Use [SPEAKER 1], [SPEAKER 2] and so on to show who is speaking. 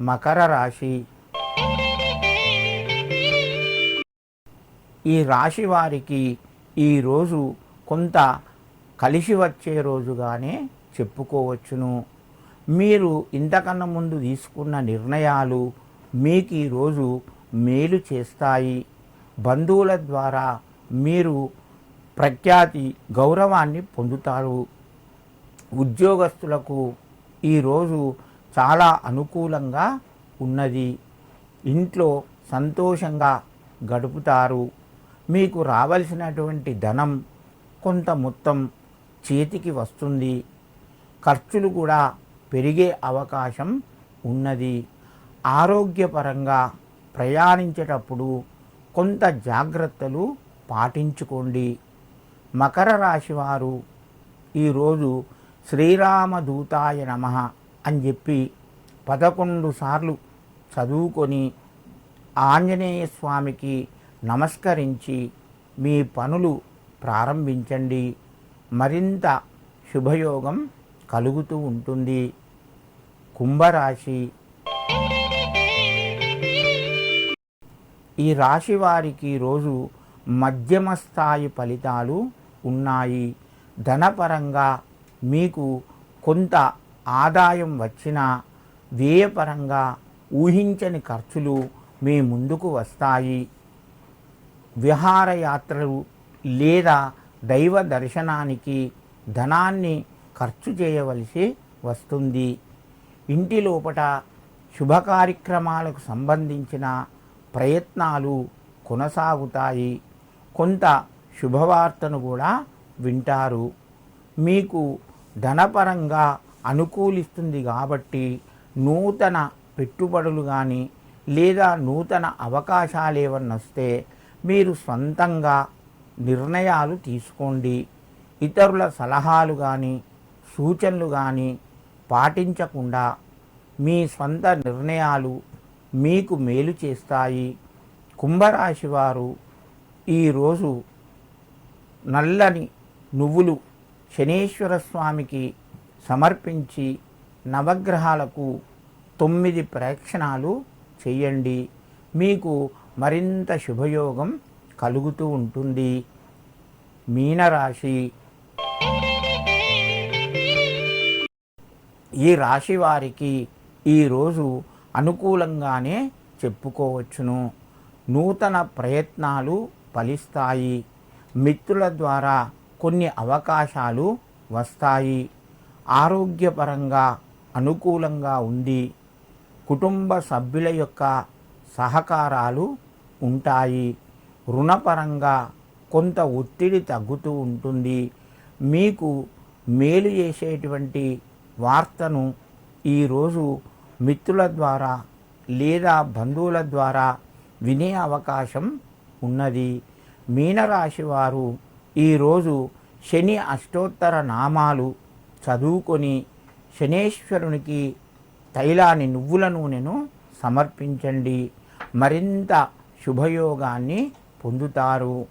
[SPEAKER 1] మకర రాశి. ఈ రాశి వారికి ఈరోజు కొంత కలిసి వచ్చే రోజుగానే చెప్పుకోవచ్చును. మీరు ఇంతకన్నా ముందు తీసుకున్న నిర్ణయాలు మీకు ఈరోజు మేలు చేస్తాయి. బంధువుల ద్వారా మీరు ప్రఖ్యాతి గౌరవాన్ని పొందుతారు. ఉద్యోగస్తులకు ఈరోజు చాలా అనుకూలంగా ఉన్నది. ఇంట్లో సంతోషంగా గడుపుతారు. మీకు రావలసినటువంటి ధనం కొంత మొత్తం చేతికి వస్తుంది. ఖర్చులు కూడా పెరిగే అవకాశం ఉన్నది. ఆరోగ్యపరంగా ప్రయాణించేటప్పుడు కొంత జాగ్రత్తలు పాటించుకోండి. మకర రాశివారు ఈరోజు శ్రీరామదూతాయ నమ. అని చెప్పి పదకొండు సార్లు చదువుకొని ఆంజనేయ స్వామికి నమస్కరించి మీ పనులు ప్రారంభించండి. మరింత శుభయోగం కలుగుతూ ఉంటుంది. కుంభరాశి. ఈ రాశి వారికి రోజు మధ్యమ స్థాయి ఫలితాలు ఉన్నాయి. ధనపరంగా మీకు కొంత ఆదాయం వచ్చినా వ్యయపరంగా ఊహించని ఖర్చులు మీ ముందుకు వస్తాయి. విహారయాత్రలు లేదా దైవ దర్శనానికి ధనాన్ని ఖర్చు చేయవలసి వస్తుంది. ఇంటి లోపట శుభ కార్యక్రమాలకు సంబంధించిన ప్రయత్నాలు కొనసాగుతాయి. కొంత శుభవార్తను కూడా వింటారు. మీకు ధనపరంగా అనుకూలిస్తుంది కాబట్టి నూతన పెట్టుబడులు కానీ లేదా నూతన అవకాశాలు ఏమన్నా వస్తే మీరు సొంతంగా నిర్ణయాలు తీసుకోండి. ఇతరుల సలహాలు కానీ సూచనలు కానీ పాటించకుండా మీ స్వంత నిర్ణయాలు మీకు మేలు చేస్తాయి. కుంభరాశి వారు ఈరోజు నల్లని నువ్వులు శనేశ్వర స్వామికి సమర్పించి నవగ్రహాలకు తొమ్మిది ప్రేక్షణాలు చేయండి. మీకు మరింత శుభయోగం కలుగుతూ ఉంటుంది. మీనరాశి. ఈ రాశి వారికి ఈరోజు అనుకూలంగానే చెప్పుకోవచ్చును. నూతన ప్రయత్నాలు ఫలిస్తాయి. మిత్రుల ద్వారా కొన్ని అవకాశాలు వస్తాయి. ఆరోగ్యపరంగా అనుకూలంగా ఉంది కుటుంబ సభ్యుల యొక్క సహకారాలు ఉంటాయి. రుణపరంగా కొంత ఒత్తిడి తగ్గుతూ ఉంటుంది. మీకు మేలు చేసేటువంటి వార్తను ఈరోజు మిత్రుల ద్వారా లేదా బంధువుల ద్వారా వినే అవకాశం ఉన్నది. మీనరాశి వారు ఈరోజు శని అష్టోత్తర నామాలు చదువుకొని శనేశ్వరునికి తైలాన్ని నువ్వుల నూనెను సమర్పించండి. మరింత శుభయోగాన్ని పొందుతారు.